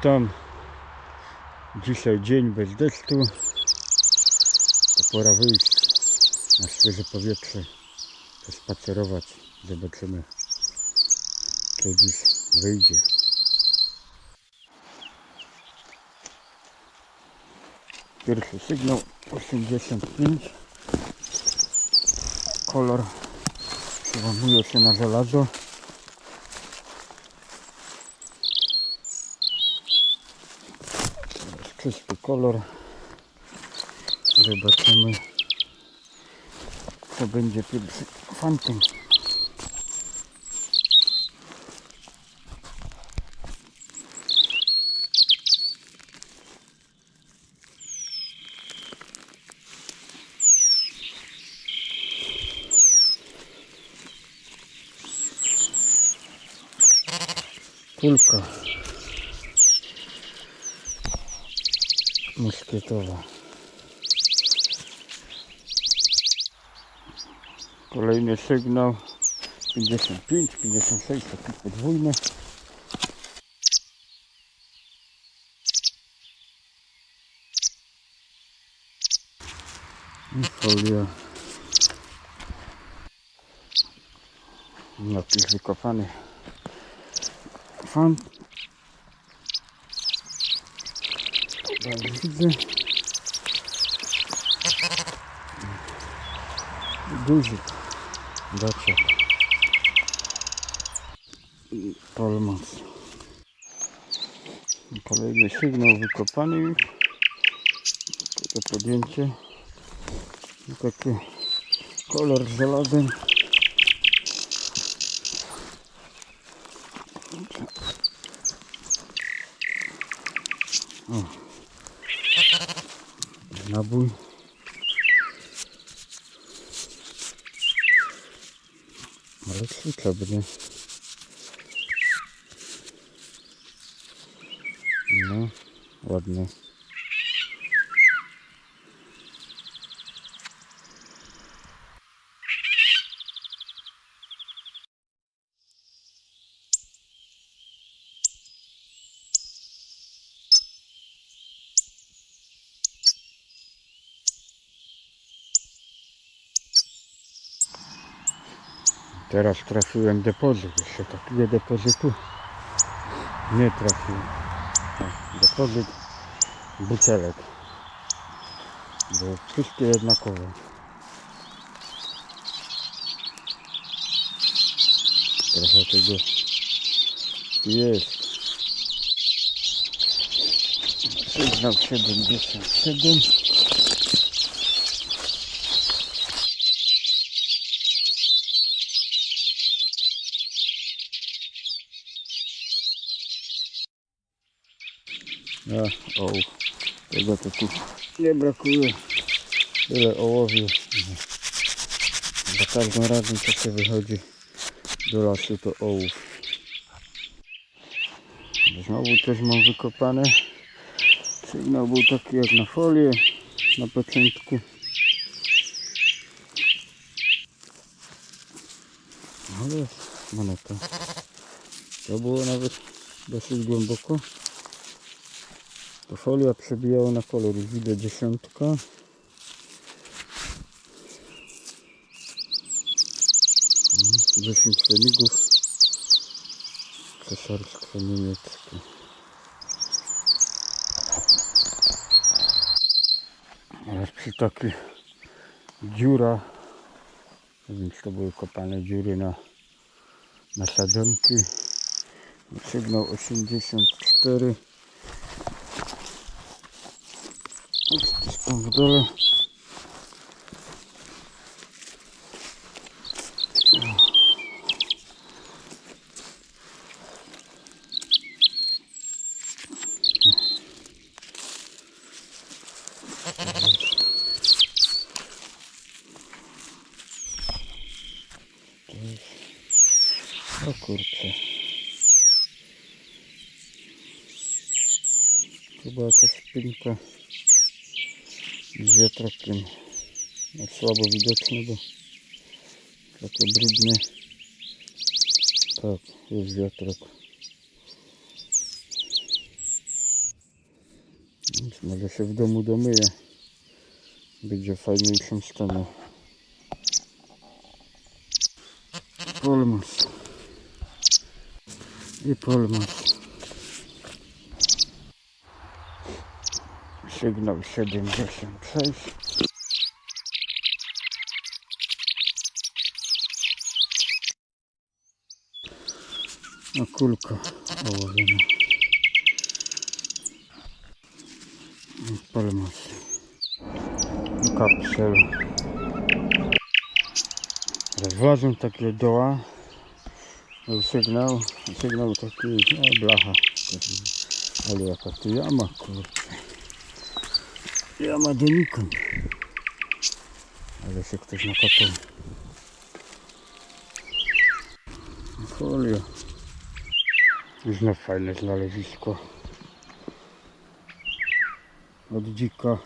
Witam. Dzisiaj dzień bez deszczu. To pora wyjść na świeże powietrze, pospacerować. Zobaczymy, co dziś wyjdzie. Pierwszy sygnał 85. Kolor przełamuje się na żelazo. Czysty kolor. Zobaczymy, co będzie pierwszy fantom. Kulka muszkietowa. Kolejny sygnał 55, 56, taki podwójny. I folia. Napis wykopany. Fan. Dalej widzę. Guzik. Dacia. I Polmas. Kolejny sygnał wykopany już. To podjęcie. I taki kolor z żelazem. O. Nabój. Ale świetlobny. No, ładny. Teraz trafiłem depozyt. Jeszcze takiego depozytu nie trafiłem. O, Depozyt butelek. Bo wszystkie jednakowe. Trochę tego jest. Sygnał 77. Ja, o, tego to tu nie brakuje. Tyle ołowiu. Za każdym razem co się wychodzi do lasu to ołów. Znowu coś mam wykopane. Sygnał był taki jak na folię na początku. Jest moneta. To było nawet dosyć głęboko. To folia przebijała na kolor. Widzę dziesiątka. Mm, 10 fenigów. Cesarstwo niemieckie. Przy takiej dziura, więc to były kopane dziury na, na sadzonki. Sygnał 84. Gdzieś tam w dole. O kurczę. Chyba jakaś spinka z wiatrakiem. No, słabo widoczne, bo takie brudne. Tak, jest wiatrak. Więc może się w domu domyję. Będzie w fajniejszym stanie. Polmas. I polmas. Sygnał 76. A kulka ołowiana. Polmas. Kapsel. Wlazłem takie doła. Był sygnał. Sygnał taki, no blacha. Ale jaka tu jama, kurczę. Jama donikąd. Ale się ktoś nakopał. Folia. Znów fajne znalezisko. Od dzika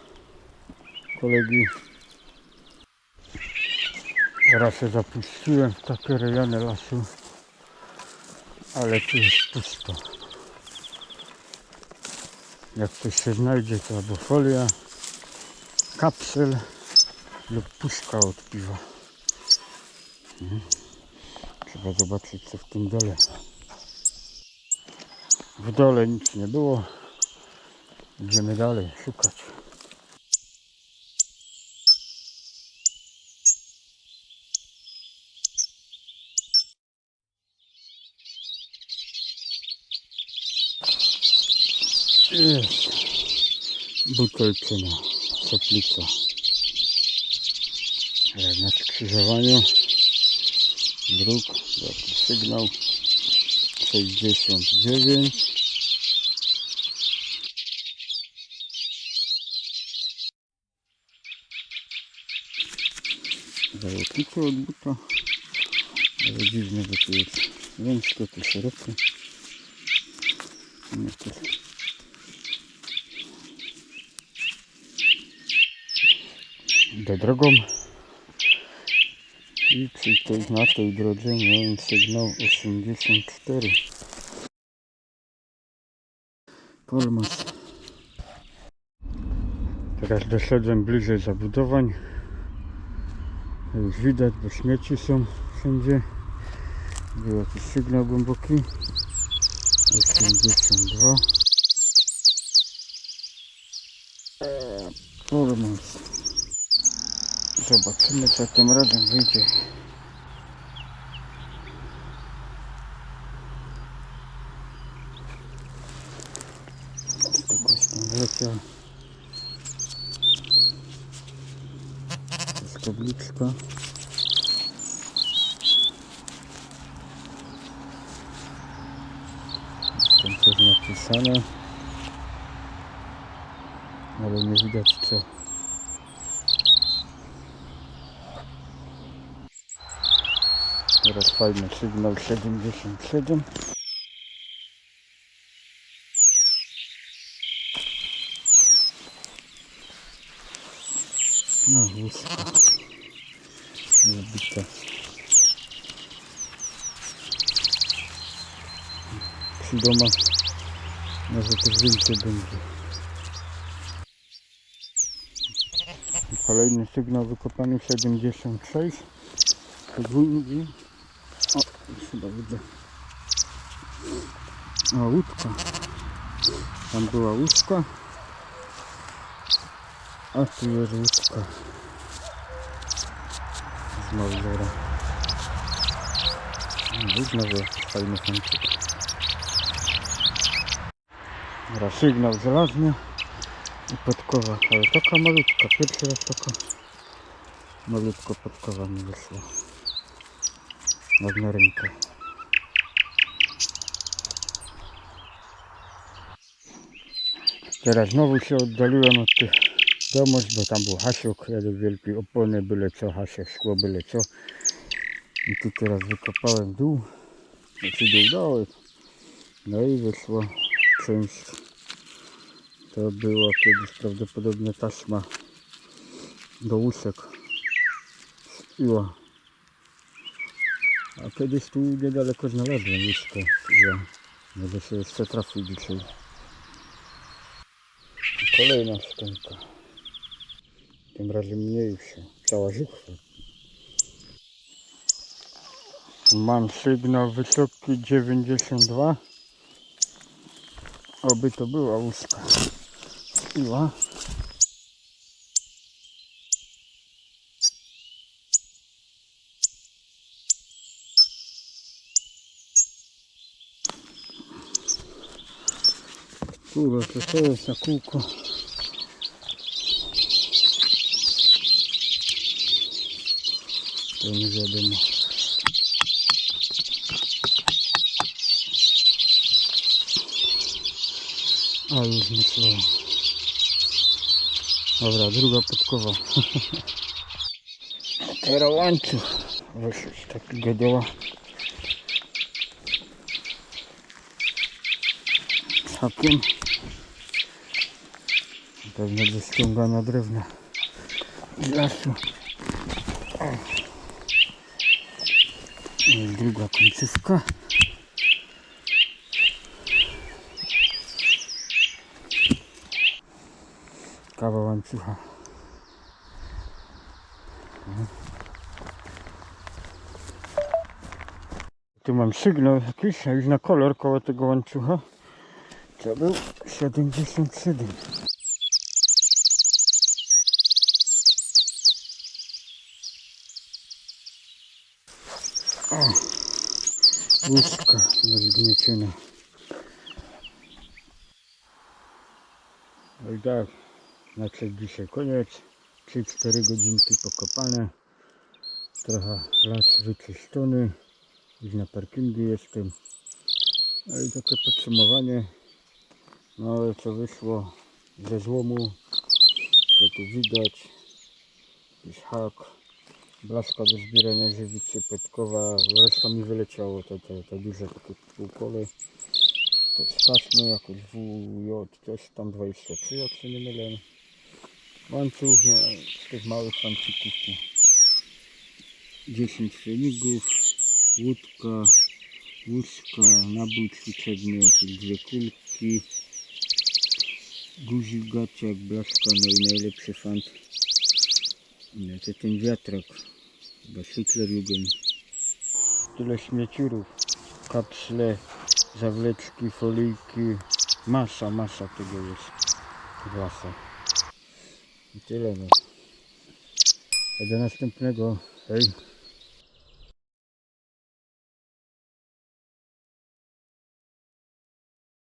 kolegi. Raz się zapuściłem w takie rejony lasu, ale tu jest pusto. Jak coś się znajdzie, to albo folia, kapsel lub puszka od piwa. Mhm. Trzeba zobaczyć, co w tym dole. W dole nic nie było. Idziemy dalej szukać. Jest. Butelczyna, soplica. Ale Na skrzyżowaniu dróg, taki sygnał 69. Załotnicy od buta. Ale dziwne, bo tu jest wąsko, tu szeroko. Nie, tu Idę drogą. I przy tej, na tej drodze miałem sygnał 84. Polmas. Teraz doszedłem bliżej zabudowań. Już widać, bo śmieci są wszędzie. Był jakiś sygnał głęboki. 82. Eee, Polmas. Zobaczymy co tym razem wyjdzie. Kogoś tam wleciał. Jest tabliczka. Tam coś napisane. Ale nie widać co. Teraz fajny sygnał 77. No, łóżko. Zabite. Przy doma może też więcej będzie. Kolejny sygnał wykopany 76. Podwójny. O, już chyba widzę. O, łódka. Tam była łódka. A tu jest łódka. Znowu zera. No i znowu fajny chęcik. Teraz sygnał żelazny i podkowa, ale taka malutka. Pierwszy raz taka malutko Teraz znowu się oddaliłem od tych domów, bo tam był hasiok, jeden wielki opony, byle co, hasiek, szkło, byle co. I tu teraz wykopałem dół, znaczy dół dołek. No i wyszło część. To było kiedyś prawdopodobnie taśma do łusek. Iła. A kiedyś tu niedaleko znalazłem łóżkę. Ja może się jeszcze trafi dzisiaj. Kolejna szczęka. Tym razem mniejsza. Cała żuchwa. Mam sygnał wysoki 92. Oby to była łuska. Siła. Kurwa, to to jest na kółko. To nie wiadomo. A już myślałem. Dobra, druga podkowa. Teraz łańcuch. Wyszedł z takiego doła. Z hakiem. Pewnie ze ściągania drewna z lasu. I druga końcówka. Kawa łańcucha. Tu mam sygnał jakiś, a już na kolor koło tego łańcucha. To był 77. łuska rozgnieciona. No i tak, na co dzisiaj koniec. 3-4 godzinki pokopane. Trochę las wyczyszczony. Już na parkingu jestem. No i takie podsumowanie. No ale co wyszło ze złomu, to tu widać. Jakiś hak. Blaszka do zbierania żywicy petkowa, reszta mi wyleciało, to, to, to duże półkole. To staśmy jakoś WJ, coś tam 23, jak się nie mylę. Łańcuch no, z tych małych łańcuchów tu 10 fenigów, łódka, łuska, nabój ćwiczebny, jakieś dwie kulki, guzik, gaciak, blaszka, no i najlepszy fant. No ten wiatrak, chyba Hitlerjugend. Tyle śmieciurów, kapsle, zawleczki, folijki, masa, masa tego jest w. I tyle no. A do następnego, hej.